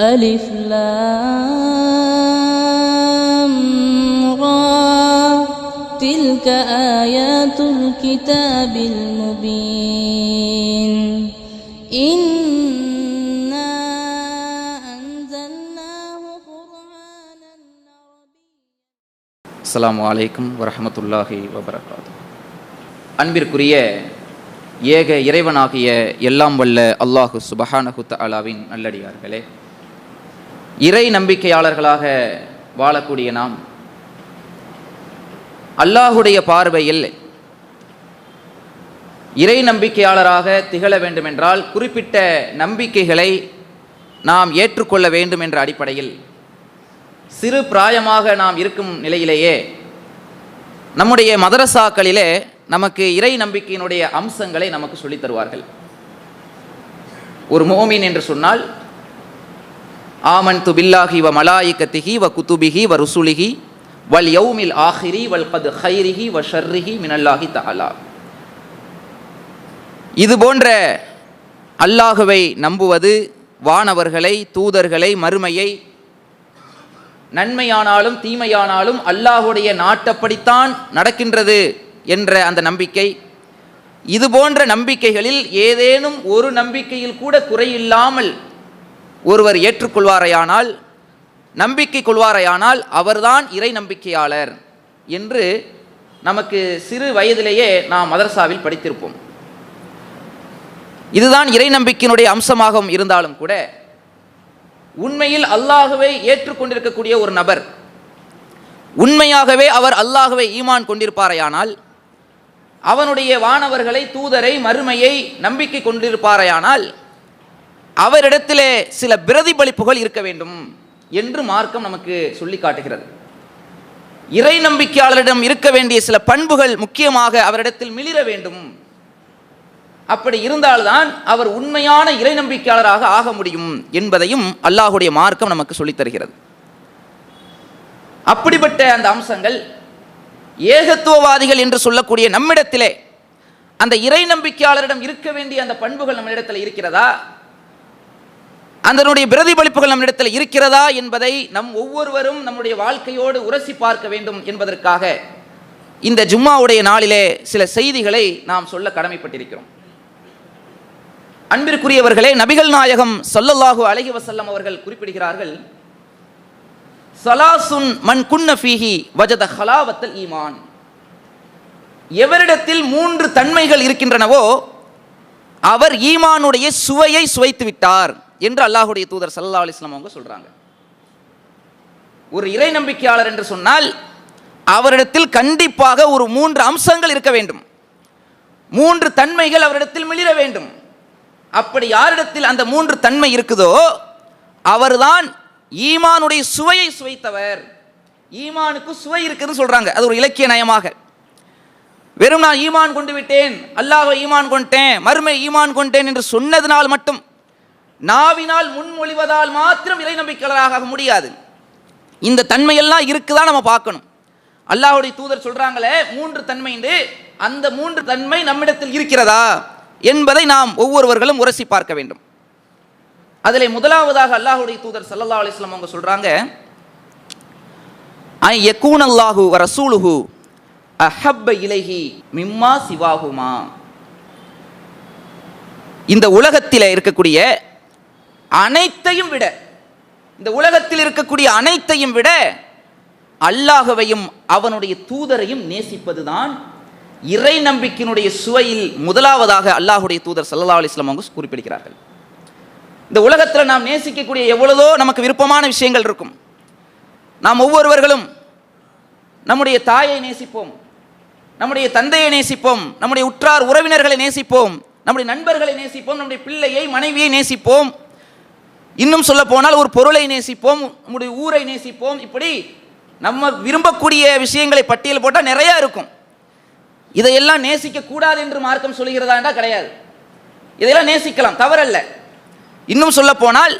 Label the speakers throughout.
Speaker 1: ألف لام را تلك آيات الكتاب المبين إنا أنزلناه قرآنا عربيا
Speaker 2: அஸ்ஸலாமு அலைக்கும் வரஹமத்துல்லாஹி வபரகாத்து அன்பிற்குரிய ஏக இறைவனாகிய எல்லாம் வல்ல அல்லாஹு சுபஹானஹு தஆலாவின் நல்லடியார்களே இறை நம்பிக்கையாளர்களாக வாழக்கூடிய நாம் அல்லாஹுடைய பார்வையில் இறை நம்பிக்கையாளராக திகழ வேண்டுமென்றால் குறிப்பிட்ட நம்பிக்கைகளை நாம் ஏற்றுக்கொள்ள வேண்டும் என்ற அடிப்படையில் சிறு பிராயமாக நாம் இருக்கும் நிலையிலேயே நம்முடைய மதரசாக்களிலே நமக்கு இறை நம்பிக்கையினுடைய அம்சங்களை நமக்கு சொல்லித் தருவார்கள். ஒரு மோமின் என்று சொன்னால் ஆமன் து பில்லாஹி வ மலாயிகத்திஹி வ குத்துபிஹி வ ருசுலிஹி வல் யௌமில் ஆஹிரி வல் கது ஹைரிஹி வ ஷர்ரிஹி மினல்லாஹி தஹலா இது போன்ற அல்லாஹுவை நம்புவது வானவர்களை தூதர்களை மறுமையை நன்மையானாலும் தீமையானாலும் அல்லாஹுடைய நாட்டப்படித்தான் நடக்கின்றது என்ற அந்த நம்பிக்கை. இது போன்ற நம்பிக்கைகளில் ஏதேனும் ஒரு நம்பிக்கையில் கூட குறையில்லாமல் ஒருவர் ஏற்றுக்கொள்வாரையானால் நம்பிக்கை கொள்வாரையானால் அவர்தான் இறை நம்பிக்கையாளர் என்று நமக்கு சிறு வயதிலேயே நாம் மதரசாவில் படித்திருப்போம். இதுதான் இறை நம்பிக்கையினுடைய அம்சமாகவும் இருந்தாலும் கூட உண்மையில் அல்லாகவே ஏற்றுக்கொண்டிருக்கக்கூடிய ஒரு நபர் உண்மையாகவே அவர் அல்லாகவே ஈமான் கொண்டிருப்பாரையானால் அவனுடைய வானவர்களை தூதரை மறுமையை நம்பிக்கை கொண்டிருப்பாரையானால் அவரிடத்திலே சில பிரதிபலிப்புகள் இருக்க வேண்டும் என்று மார்க்கம் நமக்கு சொல்லி காட்டுகிறது. இறை நம்பிக்கையாளரிடம் இருக்க வேண்டிய சில பண்புகள் முக்கியமாக அவரிடத்தில் மிளிர வேண்டும். அப்படி இருந்தால்தான் அவர் உண்மையான இறை நம்பிக்கையாளராக ஆக முடியும் என்பதையும் அல்லாஹுடைய மார்க்கம் நமக்கு சொல்லித் தருகிறது. அப்படிப்பட்ட அந்த அம்சங்கள் ஏகத்துவவாதிகள் என்று சொல்லக்கூடிய நம்மிடத்திலே அந்த இறை நம்பிக்கையாளரிடம் இருக்க வேண்டிய அந்த பண்புகள் நம்மிடத்தில் இருக்கிறதா? அதனுடைய பிரதிபலிப்புகள் நம்மிடத்தில் இருக்கிறதா என்பதை நம் ஒவ்வொருவரும் நம்முடைய வாழ்க்கையோடு உரசி பார்க்க வேண்டும் என்பதற்காக இந்த ஜும்மாவுடைய நாளிலே சில செய்திகளை நாம் சொல்ல கடமைப்பட்டிருக்கிறோம். அன்பிற்குரியவர்களே நபிகள் நாயகம் சொல்லல்லாஹு அலைஹி வசல்லம் அவர்கள் குறிப்பிடுகிறார்கள் சலாசுன் மன் குன்ன ஃபீஹி வஜத ஹலாவத்தல் ஈமான். எவரிடத்தில் மூன்று தன்மைகள் இருக்கின்றனவோ அவர் ஈமானுடைய சுவையை சுவைத்து விட்டார் என்று அல்லாஹுடைய தூதர் சல்லா அலிஸ்லாம் அவங்க சொல்கிறாங்க ஒரு இறை நம்பிக்கையாளர் என்று சொன்னால் அவரிடத்தில் கண்டிப்பாக ஒரு மூன்று அம்சங்கள் இருக்க வேண்டும். மூன்று தன்மைகள் அவரிடத்தில் மிளிர வேண்டும். அப்படி யாரிடத்தில் அந்த மூன்று தன்மை இருக்குதோ அவர்தான் ஈமானுடைய சுவையை சுவைத்தவர். ஈமானுக்கு சுவை இருக்குதுன்னு சொல்கிறாங்க அது ஒரு இலக்கிய நயமாக. வெறும் நான் ஈமான் கொண்டு விட்டேன் அல்லாஹ் ஈமான் கொண்டேன் மறுமை ஈமான் கொண்டேன் என்று சொன்னதினால் மட்டும் நாவினால் முன்மொழிவதால் மாத்திரம் இறை நம்பிக்கையாளராக ஆக முடியாது. இந்த தன்மையெல்லாம் இருக்குதான் நம்ம பார்க்கணும். அல்லாஹுடைய தூதர் சொல்றாங்களே மூன்று தன்மைண்டு அந்த மூன்று தன்மை நம்மிடத்தில் இருக்கிறதா என்பதை நாம் ஒவ்வொருவர்களும் உரசி பார்க்க வேண்டும். அதில் முதலாவதாக அல்லாஹுடைய தூதர் சல்லா அலிஸ்லாம் அவங்க சொல்றாங்க ஐ யக்கூன் அல்லாஹு ரசூலுஹு அஹப்ப இலகி மிம்மா சிவாகுமா இந்த உலகத்தில் இருக்கக்கூடிய அனைத்தையும் விட இந்த உலகத்தில் இருக்கக்கூடிய அனைத்தையும் விட அல்லாகவையும் அவனுடைய தூதரையும் நேசிப்பதுதான் இறை நம்பிக்கையினுடைய சுவையில் முதலாவதாக அல்லாஹுடைய தூதர் சல்லா அலிஸ்லாம் அவங்க குறிப்பிடுகிறார்கள். இந்த உலகத்தில் நாம் நேசிக்கக்கூடிய எவ்வளவோ நமக்கு விருப்பமான விஷயங்கள் இருக்கும். நாம் ஒவ்வொருவர்களும் நம்முடைய தாயை நேசிப்போம் நம்முடைய தந்தையை நேசிப்போம் நம்முடைய உற்றார் உறவினர்களை நேசிப்போம் நம்முடைய நண்பர்களை நேசிப்போம் நம்முடைய பிள்ளையை மனைவியை நேசிப்போம். இன்னும் சொல்ல போனால் ஒரு பொருளை நேசிப்போம் நம்முடைய ஊரை நேசிப்போம். இப்படி நம்ம விரும்பக்கூடிய விஷயங்களை பட்டியல் போட்டால் நிறையா இருக்கும். இதையெல்லாம் நேசிக்கக்கூடாது என்று மார்க்கம் சொல்கிறதா என்றால் கிடையாது. இதையெல்லாம் நேசிக்கலாம் தவறல்ல. இன்னும் சொல்ல போனால்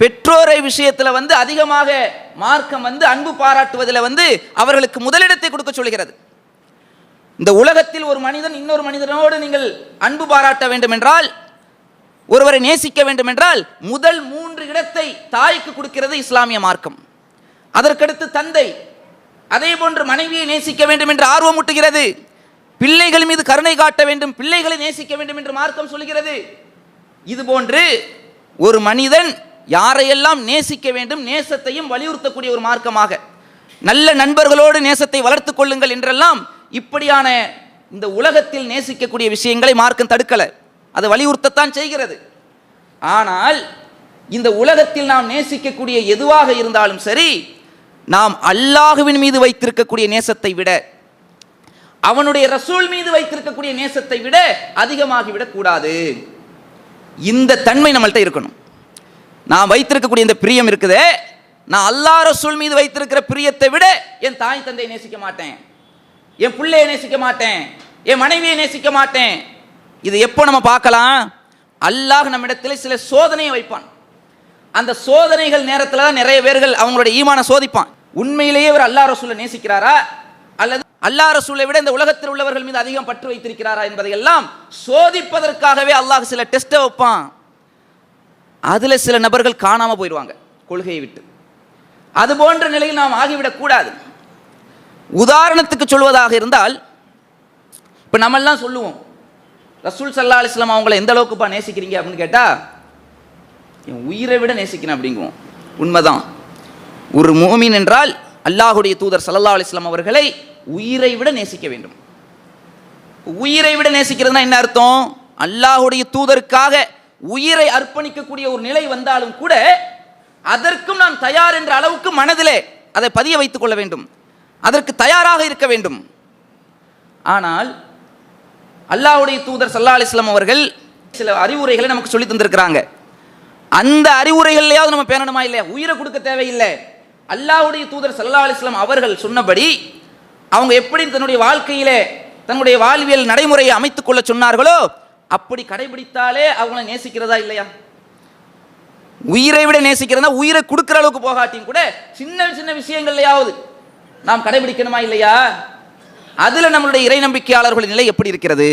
Speaker 2: பெற்றோரை விஷயத்தில் வந்து அதிகமாக மார்க்கம் வந்து அன்பு பாராட்டுவதில் வந்து அவர்களுக்கு முதலிடத்தை கொடுக்க சொல்கிறது. இந்த உலகத்தில் ஒரு மனிதன் இன்னொரு மனிதனோடு நீங்கள் அன்பு பாராட்ட வேண்டும் என்றால் ஒருவரை நேசிக்க வேண்டும் என்றால் முதல் மூன்று இடத்தை தாய்க்கு கொடுக்கிறது இஸ்லாமிய மார்க்கம். அதற்கடுத்து தந்தை. அதே போன்று மனைவியை நேசிக்க வேண்டும் என்று ஆர்வம் ஊட்டுகிறது. பிள்ளைகள் மீது கருணை காட்ட வேண்டும் பிள்ளைகளை நேசிக்க வேண்டும் என்று மார்க்கம் சொல்கிறது இது போன்று ஒரு மனிதன் யாரையெல்லாம் நேசிக்க வேண்டும் நேசத்தையும் வலியுறுத்தக்கூடிய ஒரு மார்க்கமாக. நல்ல நண்பர்களோடு நேசத்தை வளர்த்துக் கொள்ளுங்கள் என்றெல்லாம் இப்படியான இந்த உலகத்தில் நேசிக்கக்கூடிய விஷயங்களை மார்க்கம் தடுக்கலை. அதை வலியுறுத்தத்தான் செய்கிறது. ஆனால் இந்த உலகத்தில் நாம் நேசிக்கக்கூடிய எதுவாக இருந்தாலும் சரி நாம் அல்லாஹுவின் மீது வைத்திருக்கக்கூடிய நேசத்தை விட அவனுடைய ரசூல் மீது வைத்திருக்கக்கூடிய நேசத்தை விட அதிகமாகிவிடக்கூடாது இந்த தன்மை நம்மள்கிட்ட இருக்கணும். நான் வைத்திருக்கக்கூடிய இந்த பிரியம் இருக்குதே நான் அல்லாஹ் ரசூல் மீது வைத்திருக்கிற பிரியத்தை விட என் தாய் தந்தையை நேசிக்க மாட்டேன். என் பிள்ளையை நேசிக்க மாட்டேன். என் மனைவியை நேசிக்க மாட்டேன். இது எப்போ நம்ம பார்க்கலாம்? அல்லாஹ் நம்மிடத்தில் சில சோதனையை வைப்பான். அந்த சோதனைகள் நேரத்தில் தான் நிறைய பேர்கள் அவங்களுடைய ஈமான சோதிப்பான். உண்மையிலேயே இவர் அல்லா ரசூலை நேசிக்கிறாரா? அல்லது அல்லா ரசூலை விட இந்த உலகத்தில் உள்ளவர்கள் மீது அதிகம் பற்று வைத்திருக்கிறாரா என்பதையெல்லாம் சோதிப்பதற்காகவே அல்லாஹ் சில டெஸ்ட்டை வைப்பான். அதில் சில நபர்கள் காணாமல் போயிடுவாங்க கொள்கையை விட்டு. அது போன்ற நிலையில் நாம் ஆகிவிடக்கூடாது உதாரணத்துக்கு சொல்வதாக இருந்தால் இப்போ நம்மெல்லாம் சொல்லுவோம் ரசூல் சல்லா அலிஸ்லாம் அவங்கள எந்த அளவுக்குப்பா நேசிக்கிறீங்க அப்படின்னு கேட்டால் என் உயிரை விட நேசிக்கிறேன் அப்படிங்குவோம். உண்மைதான். ஒரு மோமின் என்றால் அல்லாஹுடைய தூதர் சல்லல்லா அலிஸ்லாம் அவர்களை உயிரை விட நேசிக்க வேண்டும். உயிரை விட நேசிக்கிறதுனா என்ன அர்த்தம்? அல்லாஹுடைய தூதருக்காக உயிரை அர்ப்பணிக்கக்கூடிய ஒரு நிலை வந்தாலும் கூட அதற்கும் நான் தயார் என்ற அளவுக்கு மனதிலே அதை பதிய வைத்துக் கொள்ள வேண்டும். அதற்கு தயாராக இருக்க வேண்டும். ஆனால் அல்லாவுடைய தூதர் சல்லா அலிஸ்லாம் அவர்கள் சில அறிவுரைகளை நமக்கு சொல்லி தந்திருக்கிறாங்க. அந்த அறிவுரைகள்லையாவது நம்ம பேணணுமா இல்லையா? உயிரை கொடுக்க தேவையில்லை. அல்லாவுடைய தூதர் சல்லா அலிஸ்லாம் அவர்கள் சொன்னபடி அவங்க எப்படி தன்னுடைய வாழ்க்கையிலே தன்னுடைய வாழ்வியல் நடைமுறையை அமைத்துக் கொள்ள சொன்னார்களோ அப்படி கடைபிடித்தாலே அவங்கள நேசிக்கிறதா இல்லையா? உயிரை விட நேசிக்கிறதா? உயிரை கொடுக்கிற அளவுக்கு போகாட்டியும் கூட சின்ன சின்ன விஷயங்கள்லையாவது நாம் கடைபிடிக்கணுமா இல்லையா? அதில் நம்மளுடைய இறை நம்பிக்கையாளர்களின் நிலை எப்படி இருக்கிறது?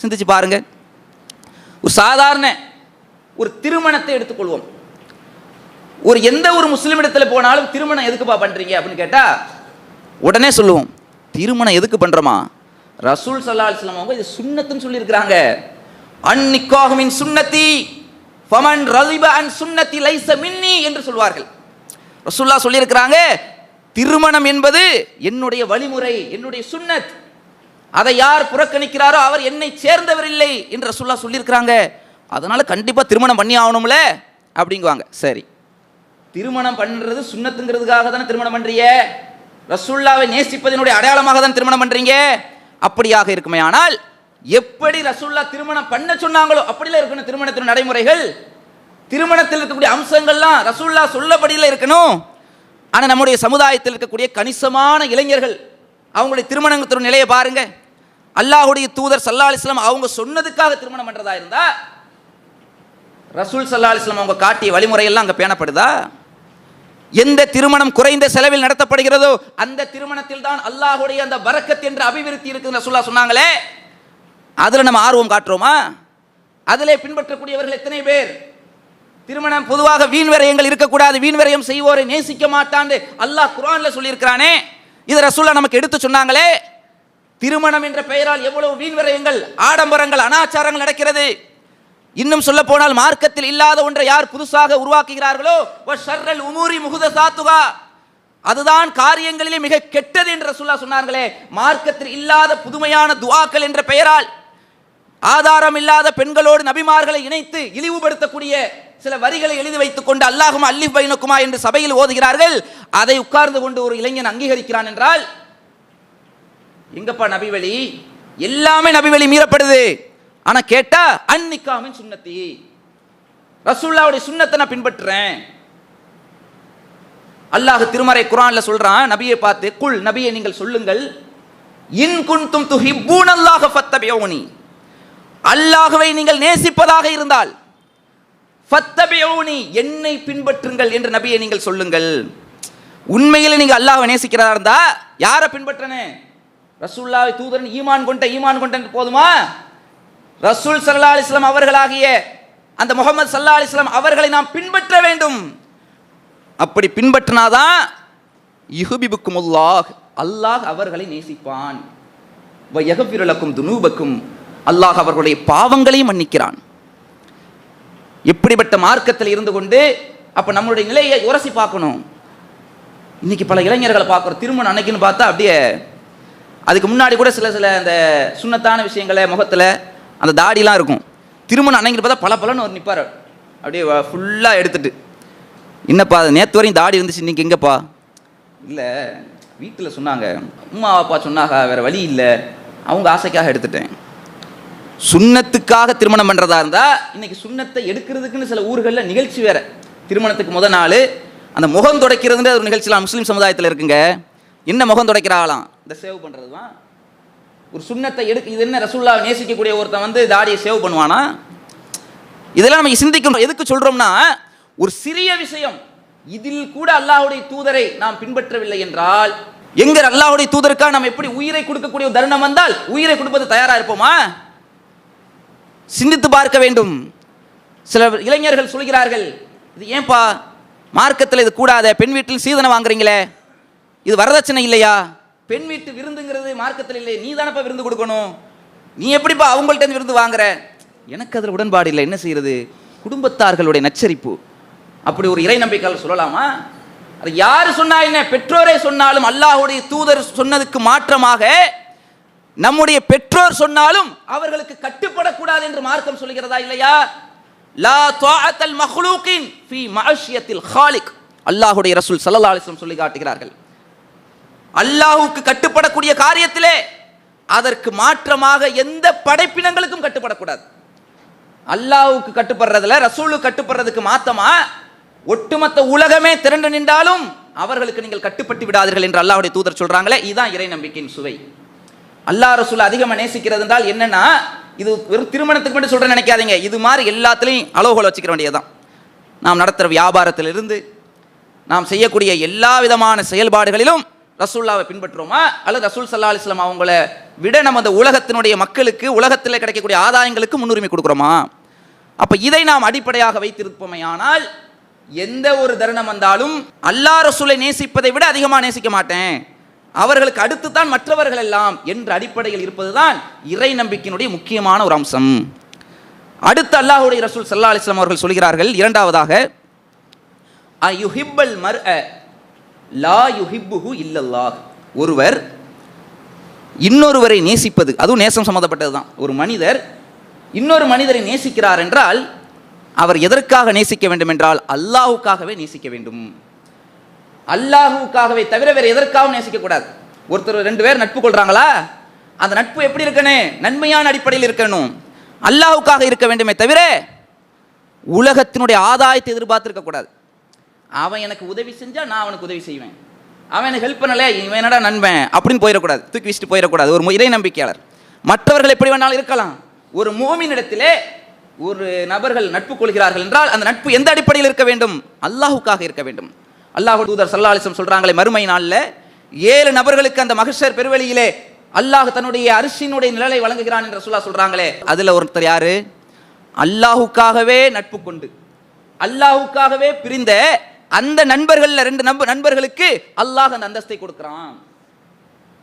Speaker 2: சிந்திச்சு பாருங்க. ஒரு சாதாரண ஒரு திருமணத்தை எடுத்துக்கொள்வோம். ஒரு எந்த ஒரு முஸ்லீம் இடத்துல போனாலும் திருமணம் எதுக்குப்பா பண்ணுறீங்க அப்படின்னு கேட்டால் உடனே சொல்லுவோம் திருமணம் எதுக்கு பண்ணுறோமா ரசூல் சல்லா அலிஸ்லாம் அவங்க இது சுண்ணத்துன்னு சொல்லியிருக்கிறாங்க. அந்நிக்காகமின் சுன்னத்தி ஃபமன் ரலிப அன் சுன்னத்தி லைச மின்னி என்று சொல்வார்கள். ரசூல்லா சொல்லியிருக்கிறாங்க திருமணம் என்பது என்னுடைய வழிமுறை என்னுடைய சுன்னத் அதை யார் புறக்கணிக்கிறாரோ அவர் என்னை சேர்ந்தவர் இல்லை என்று ரசுல்லா சொல்லியிருக்கிறாங்க. அதனால கண்டிப்பாக திருமணம் பண்ணி ஆகணும்ல? அப்படிங்குவாங்க. சரி. திருமணம் பண்ணுறது சுண்ணத்துங்கிறதுக்காக தானே திருமணம் பண்ணுறீங்க ரசுல்லாவை நேசிப்பதனுடைய அடையாளமாக தான் திருமணம் பண்ணுறீங்க அப்படியாக இருக்குமே. ஆனால் எப்படி ரசுல்லா திருமணம் பண்ண சொன்னாங்களோ அப்படிலாம் இருக்கணும் திருமணத்தின் நடைமுறைகள். திருமணத்தில் இருக்கக்கூடிய அம்சங்கள்லாம் ரசுல்லா சொல்லபடியில் இருக்கணும். ஆனால் நம்முடைய சமுதாயத்தில் இருக்கக்கூடிய கணிசமான இளைஞர்கள் அவங்களுடைய திருமணத்தின் நிலையை பாருங்க. அல்லாஹுடைய தூதர் சல்லா அலிஸ்லாம் அவங்க சொன்னதுக்காக திருமணம் பண்ணுறதா இருந்தா ரசூல் சல்லா அலிஸ்லாம் அவங்க காட்டிய வழிமுறையெல்லாம் அங்கே பேணப்படுதா? எந்த திருமணம் குறைந்த செலவில் நடத்தப்படுகிறதோ அந்த திருமணத்தில் தான் அல்லாஹுடைய அந்த வரக்கத் என்ற அபிவிருத்தி இருக்குன்னு ரசூல்லா சொன்னாங்களே. அதில் நம்ம ஆர்வம் காட்டுறோமா? அதிலே பின்பற்றக்கூடியவர்கள் எத்தனை பேர்? திருமணம் பொதுவாக வீண் விரயங்கள் இருக்கக்கூடாது. வீண் விரயம் செய்வோரை நேசிக்க மாட்டான்னு அல்லாஹ் குரான்ல சொல்லியிருக்கிறானே. இது ரசூல்லா நமக்கு எடுத்து சொன்னாங்களே. திருமணம் என்ற பெயரால் எவ்வளவு வீண் விரயங்கள் ஆடம்பரங்கள் அனாச்சாரங்கள் நடக்கிறது. இன்னும் சொல்ல போனால் மார்க்கத்தில் இல்லாத ஒன்றை யார் புதுசாக உருவாக்குகிறார்களோ? ஷர்ரல் உமூரி முகுதசாத்துகா அதுதான் காரியங்களிலே மிக கெட்டது என்று ரசூல்லா சொன்னார்களே. மார்க்கத்தில் இல்லாத புதுமையான துவாக்கள் என்ற பெயரால் ஆதாரம் இல்லாத பெண்களோடு நபிமார்களை இணைத்து இழிவுபடுத்தக்கூடிய சில வரிகளை எழுதி வைத்துக் கொண்டு அல்லாஹும் அல்லிஃப் பைனக்குமா என்று சபையில் ஓதுகிறார்கள். அதை உட்கார்ந்து கொண்டு ஒரு இளைஞன் அங்கீகரிக்கிறான் என்றால் எங்கப்பா நபிவழி எல்லாமே நபிவழி மீறப்படுது. ஆனா கேட்டா அன்னிக்காமின் சுண்ணத்தி ரசூல்லாவுடைய சுண்ணத்தை நான் பின்பற்றுறேன். அல்லாஹ் திருமறை குரான்ல சொல்றான் நபியை பார்த்து குல் நபியை நீங்கள் சொல்லுங்கள். இன் குன்தும் துஹிப்பூன் அல்லாஹ் ஃபத்தபியோனி. அல்லாஹ்வை நீங்கள் நேசிப்பதாக இருந்தால் ஃபத்தபியூனி என்னை பின்பற்றுங்கள் என்று நபியை நீங்கள் சொல்லுங்கள். உண்மையில் நீங்க அல்லாஹ் நேசிக்கிறதா இருந்தா யாரை பின்பற்றனே? ரசூல்லாவை தூதரன் ஈமான் கொண்ட ஈமான் கொண்ட போதுமா? ரசூல் சல்லா அலிஸ்லாம் அவர்களாகிய அந்த முகமது சல்லா அலிஸ்லாம் அவர்களை நாம் பின்பற்ற வேண்டும். அப்படி பின்பற்றினாதான் யுஹுபிபுக்குமுல்லாஹ் அல்லாஹ் அவர்களை நேசிப்பான். யகபிரலக்கும் துனூபக்கும் அல்லாஹ் அவர்களுடைய பாவங்களையும் மன்னிக்கிறான். இப்படிப்பட்ட மார்க்கத்தில் இருந்து கொண்டு அப்போ நம்மளுடைய நிலையை உரசி பார்க்கணும். இன்னைக்கு பல இளைஞர்களை பார்க்குறோம். திருமணம் அன்னைக்குன்னு பார்த்தா அப்படியே அதுக்கு முன்னாடி கூட சில சில அந்த சுண்ணத்தான விஷயங்களை முகத்தில் அந்த தாடிலாம் இருக்கும். திருமணம் அன்னைக்கு பார்த்தா பல பலன்னு ஒரு நிற்பார் அப்படியே ஃபுல்லாக எடுத்துட்டு என்னப்பா அது நேற்று வரையும் தாடி இருந்துச்சு இன்னைக்கு எங்கப்பா? இல்லை வீட்டில் சொன்னாங்க. அம்மா அப்பா சொன்னாங்க வேறு வழி இல்லை. அவங்க ஆசைக்காக எடுத்துட்டேன். சுண்ணத்துக்காக திருமணம் பண்ணுறதா இருந்தால் இன்றைக்கி சுண்ணத்தை எடுக்கிறதுக்குன்னு சில ஊர்களில் நிகழ்ச்சி வேறு. திருமணத்துக்கு முத நாள் அந்த முகம் துடைக்கிறதுன்ற ஒரு நிகழ்ச்சிலாம் முஸ்லீம் சமுதாயத்தில் இருக்குங்க. என்ன முகம் துடைக்கிறாங்களாம் இந்த சேவ் பண்ணுறது தான் ஒரு சுண்ணத்தை எடுக்க இது என்ன ரசுல்லா நேசிக்கக்கூடிய ஒருத்தன் வந்து தாடியை சேவ் பண்ணுவானா? இதெல்லாம் நம்ம சிந்திக்கணும். எதுக்கு சொல்கிறோம்னா ஒரு சிறிய விஷயம். இதில் கூட அல்லாஹுடைய தூதரை நாம் பின்பற்றவில்லை என்றால் எங்கள் அல்லாஹுடைய தூதருக்காக நாம் எப்படி உயிரை கொடுக்கக்கூடிய தருணம் வந்தால் உயிரை கொடுப்பது தயாராக இருப்போமா? சிந்தித்து பார்க்க வேண்டும். சில இளைஞர்கள் சொல்கிறார்கள் இது ஏன்பா? மார்க்கத்தில் இது கூடாத. பெண் வீட்டில் சீதனம் வாங்குறீங்களே. இது வரதட்சணை இல்லையா? பெண் வீட்டு விருந்துங்கிறது மார்க்கத்தில் இல்லை நீ தானப்பா விருந்து கொடுக்கணும். நீ எப்படிப்பா அவங்கள்ட்ட இருந்து விருந்து வாங்குற? எனக்கு அதில் உடன்பாடு இல்லை. என்ன செய்யறது? குடும்பத்தார்களுடைய நச்சரிப்பு. அப்படி ஒரு இறை நம்பிக்கையால் சொல்லலாமா? அது யார் சொன்னா என்ன? பெற்றோரே சொன்னாலும் அல்லாஹுடைய தூதர் சொன்னதுக்கு மாற்றமாக நம்முடைய பெற்றோர் சொன்னாலும் அவர்களுக்கு கட்டுப்படக்கூடாது என்று மார்க்கம் சொல்கிறதா இல்லையா? லா துஆத்தல் மஹ்லூக்கின் ஃபி மஅஷியத்தில் ஹாலிக். அல்லாஹ்வுடைய ரசூல் ஸல்லல்லாஹு அலைஹி வஸல்லம் சொல்லி காட்டுகிறார்கள். அல்லாஹ்வுக்கு கட்டுப்படக்கூடிய காரியத்திலே அதற்கு மாற்றமாக எந்த படைப்பினங்களுக்கும் கட்டுப்படக்கூடாது. அல்லாஹ்வுக்கு கட்டுப்படுறதுல ரசூலுக்கு கட்டுப்படுறதுக்கு மாத்தமா? ஒட்டுமொத்த உலகமே திரண்டு நின்றாலும் அவர்களுக்கு நீங்கள் கட்டுப்பட்டு விடாதீர்கள் என்று அல்லாஹ்வுடைய தூதர் சொல்றாங்களே இதுதான் இறை நம்பிக்கையின் சுவை. அல்லா ரசூல் அதிகமாக நேசிக்கிறது என்றால் என்னன்னா இது வெறும் திருமணத்துக்கு மட்டும் சொல்கிறேன் நினைக்காதீங்க. இது மாதிரி எல்லாத்துலேயும் அளவுகோல் வச்சுக்கிற வேண்டியதுதான். நாம் நடத்துகிற வியாபாரத்திலிருந்து நாம் செய்யக்கூடிய எல்லா விதமான செயல்பாடுகளிலும் ரசூல்லாவை பின்பற்றுறோமா? அல்லது ரசூல் சல்லா அலிஸ்லாம் அவங்கள விட நம்ம அந்த உலகத்தினுடைய மக்களுக்கு உலகத்தில் கிடைக்கக்கூடிய ஆதாயங்களுக்கு முன்னுரிமை கொடுக்குறோமா? அப்போ இதை நாம் அடிப்படையாக வைத்திருப்போமையானால் எந்த ஒரு தருணம் வந்தாலும் அல்லா ரசூலை நேசிப்பதை விட அதிகமாக நேசிக்க மாட்டேன். அவர்களுக்கு அடுத்து தான் மற்றவர்கள் எல்லாம் என்ற அடிப்படையில் இருப்பதுதான் இறை நம்பிக்கையினுடைய முக்கியமான ஒரு அம்சம். அடுத்து அல்லாஹுடைய ரசூல் சல்லா அலிஸ்லாம் அவர்கள் சொல்கிறார்கள் இரண்டாவதாக அயுஹிப்பல் மர் லா யுஹிப்புஹு இல்லல்லாஹ். ஒருவர் இன்னொருவரை நேசிப்பது அதுவும் நேசம் சம்மந்தப்பட்டது தான். ஒரு மனிதர் இன்னொரு மனிதரை நேசிக்கிறார் என்றால் அவர் எதற்காக நேசிக்க வேண்டும் என்றால் அல்லாஹுக்காகவே நேசிக்க வேண்டும். அல்லாஹுக்காகவே தவிர வேறு எதற்காகவும் நேசிக்கக்கூடாது ஒருத்தர் ரெண்டு பேர் நட்பு கொள்கிறாங்களா அந்த நட்பு எப்படி இருக்கணும் நன்மையான அடிப்படையில் இருக்கணும். அல்லாஹுக்காக இருக்க வேண்டுமே தவிர உலகத்தினுடைய ஆதாயத்தை எதிர்பார்த்திருக்கக்கூடாது அவன் எனக்கு உதவி செஞ்சால் நான் அவனுக்கு உதவி செய்வேன். அவன் எனக்கு ஹெல்ப் பண்ணலை இவன் என்னடா நண்பன்? அப்படின்னு போயிடக்கூடாது. தூக்கி வச்சுட்டு போயிடக்கூடாது. ஒரு இறை நம்பிக்கையாளர். மற்றவர்கள் எப்படி வேணாலும் இருக்கலாம். ஒரு மோமினிடத்திலே ஒரு நபர்கள் நட்பு கொள்கிறார்கள் என்றால் அந்த நட்பு எந்த அடிப்படையில் இருக்க வேண்டும்? அல்லாஹுக்காக இருக்க வேண்டும். அல்லாஹ் தூதர் சல்லா அலிஸ்லம் சொல்கிறாங்களே மறுமை நாளில் ஏழு நபர்களுக்கு அந்த மகிஷர் பெருவெளியிலே அல்லாஹ் தன்னுடைய அரிசியினுடைய நிழலை வழங்குகிறான் என்று சொல்லா சொல்கிறாங்களே அதில் ஒருத்தர் யார்? அல்லாஹுக்காகவே நட்பு கொண்டு அல்லாஹுக்காகவே பிரிந்த அந்த நண்பர்களில் ரெண்டு நம்ப நண்பர்களுக்கு அல்லாஹ் அந்த அந்தஸ்தை கொடுக்குறான்.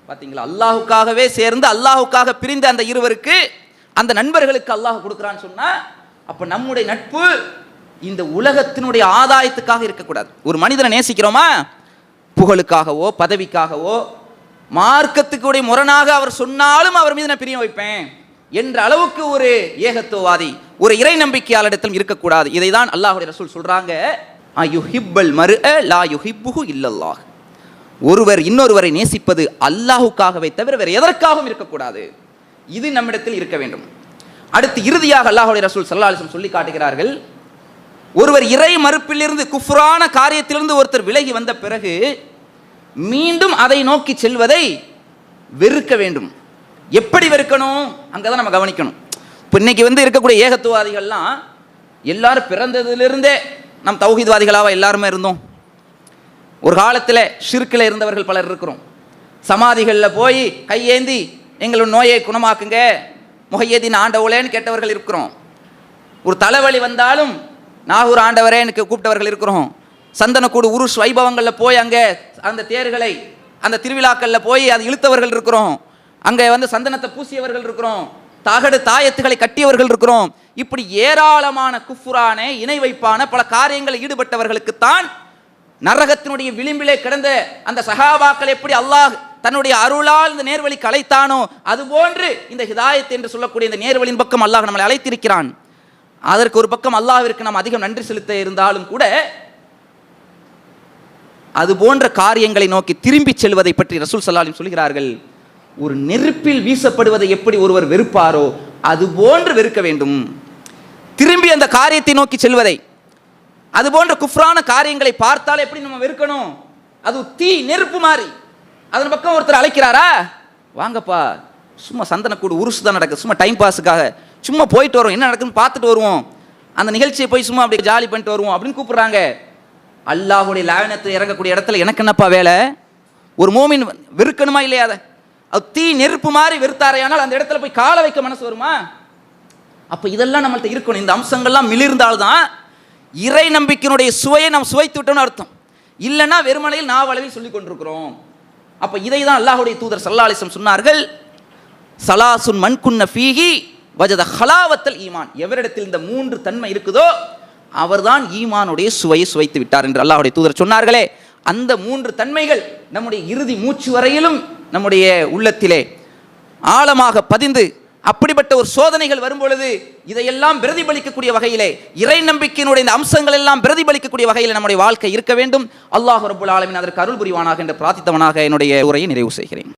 Speaker 2: பார்த்தீங்களா அல்லாஹுக்காகவே சேர்ந்து அல்லாஹுக்காக பிரிந்த அந்த இருவருக்கு அந்த நண்பர்களுக்கு அல்லாஹ் கொடுக்குறான்னு சொன்னால் அப்போ நம்முடைய நட்பு இந்த உலகத்தினுடைய ஆதாயத்துக்காக இருக்கக்கூடாது. ஒரு மனிதனை நேசிக்கிறோமா? புகழுக்காகவோ பதவிக்காகவோ மார்க்கத்துக்குடைய முரணாக அவர் சொன்னாலும் அவர் மீது நான் பிரியம் வைப்பேன் என்ற அளவுக்கு ஒரு ஏகத்துவவாதி ஒரு இறை நம்பிக்கையாளரிடத்திலும் இருக்கக்கூடாது. இதை தான் அல்லாஹுடைய ரசூல் சொல்றாங்க மறு மரு லா யுஹிப்புஹு இல்லல்லாஹ். ஒருவர் இன்னொருவரை நேசிப்பது அல்லாஹுக்காகவே தவிர வேறு எதற்காகவும் இருக்கக்கூடாது. இது நம்மிடத்தில் இருக்க வேண்டும். அடுத்து இறுதியாக அல்லாஹுடைய ரசூல் சல்லா சொல்லி காட்டுகிறார்கள் ஒருவர் இறை மறுப்பிலிருந்து குஃப்ரான காரியத்திலிருந்து ஒருத்தர் விலகி வந்த பிறகு மீண்டும் அதை நோக்கி செல்வதை வெறுக்க வேண்டும். எப்படி வெறுக்கணும்? அங்கே தான் நம்ம கவனிக்கணும். இப்போ இன்னைக்கு வந்து இருக்கக்கூடிய ஏகத்துவாதிகள்லாம் எல்லாரும் பிறந்ததிலிருந்தே நம் தௌஹீத்வாதிகளாக எல்லாருமே இருந்தோம். ஒரு காலத்தில் ஷிர்கில் இருந்தவர்கள் பலர் இருக்கிறோம். சமாதிகளில் போய் கையேந்தி எங்களோட நோயை குணமாக்குங்க முகையதின் ஆண்டவுளேன்னு கேட்டவர்கள் இருக்கிறோம். ஒரு தலைவலி வந்தாலும் நாகூர் ஆண்டவரே எனக்கு கூப்பிட்டவர்கள் இருக்கிறோம். சந்தனக்கூடு உருஷ் வைபவங்களில் போய் அங்கே அந்த தேர்களை அந்த திருவிழாக்களில் போய் அது இழுத்தவர்கள் இருக்கிறோம். அங்கே வந்து சந்தனத்தை பூசியவர்கள் இருக்கிறோம். தகடு தாயத்துகளை கட்டியவர்கள் இருக்கிறோம். இப்படி ஏராளமான குஃபுரான இணை வைப்பான பல காரியங்களில் ஈடுபட்டவர்களுக்குத்தான் நரகத்தினுடைய விளிம்பிலே கிடந்த அந்த சகாபாக்கள் எப்படி அல்லாஹ் தன்னுடைய அருளால் இந்த நேர்வழி கலைத்தானோ அதுபோன்று இந்த ஹிதாயத் என்று சொல்லக்கூடிய இந்த நேர்வழியின் பக்கம் அல்லாஹ் நம்மளை அழைத்திருக்கிறான். அதற்கு ஒரு பக்கம் அல்லாவிற்கு நாம் அதிகம் நன்றி செலுத்த இருந்தாலும் கூட அது போன்ற காரியங்களை நோக்கி திரும்பி செல்வதை பற்றி ரசூல் சல்லாலிம் சொல்கிறார்கள். ஒரு நெருப்பில் வீசப்படுவதை எப்படி ஒருவர் வெறுப்பாரோ அது போன்று வெறுக்க வேண்டும். திரும்பி அந்த காரியத்தை நோக்கி செல்வதை அது போன்ற குஃப்ரான காரியங்களை பார்த்தால் எப்படி நம்ம வெறுக்கணும்? அது தீ நெருப்பு மாதிரி. அதன் பக்கம் ஒருத்தர் அழைக்கிறாரா? வாங்கப்பா சும்மா சந்தனக்கூடு உருசு தான் நடக்குது சும்மா டைம் பாஸுக்காக சும்மா போயிட்டு வரோம். என்ன நடக்குதுன்னு பார்த்துட்டு வருவோம். அந்த நிகழ்ச்சியை போய் சும்மா அப்படியே ஜாலி பண்ணிட்டு வருவோம் அப்படின்னு கூப்பிட்றாங்க. அல்லாஹுடைய லாவணத்தை இறங்கக்கூடிய இடத்துல எனக்கு என்னப்பா வேலை? ஒரு மோமின் வெறுக்கணுமா இல்லையா அதை? அது தீ நெருப்பு மாதிரி வெறுத்தாரையானால் அந்த இடத்துல போய் காலை வைக்க மனசு வருமா? அப்போ இதெல்லாம் நம்மள்ட்ட இருக்கணும். இந்த அம்சங்கள்லாம் மிளிர்ந்தால்தான் இறை நம்பிக்கையினுடைய சுவையை நாம் சுவைத்து விட்டோம்னு அர்த்தம். இல்லைன்னா வெறுமனையில் நாவளவில் சொல்லிக் கொண்டிருக்கிறோம். அப்போ இதை தான் அல்லாஹுடைய தூதர் சல்லாலிசம் சொன்னார்கள். சலாசுன் மண்குன்ன ஃபீஹி வஜத ஹலாவத்தல் ஈமான். எவரிடத்தில் இந்த மூன்று தன்மை இருக்குதோ அவர்தான் ஈமானுடைய சுவையை சுவைத்து விட்டார் என்று அல்லாஹுடைய தூதர் சொன்னார்களே. அந்த மூன்று தன்மைகள் நம்முடைய இறுதி மூச்சு வரையிலும் நம்முடைய உள்ளத்திலே ஆழமாக பதிந்து அப்படிப்பட்ட ஒரு சோதனைகள் வரும்பொழுது இதையெல்லாம் பிரதிபலிக்கக்கூடிய வகையிலே இறை நம்பிக்கையினுடைய இந்த அம்சங்கள் எல்லாம் பிரதிபலிக்கக்கூடிய வகையில் நம்முடைய வாழ்க்கை இருக்க வேண்டும். அல்லாஹ் ரபுல் ஆலமின் அதற்கு அருள் புரிவானாக என்று பிரார்த்தித்தவனாக என்னுடைய உரையை நிறைவு செய்கிறேன்.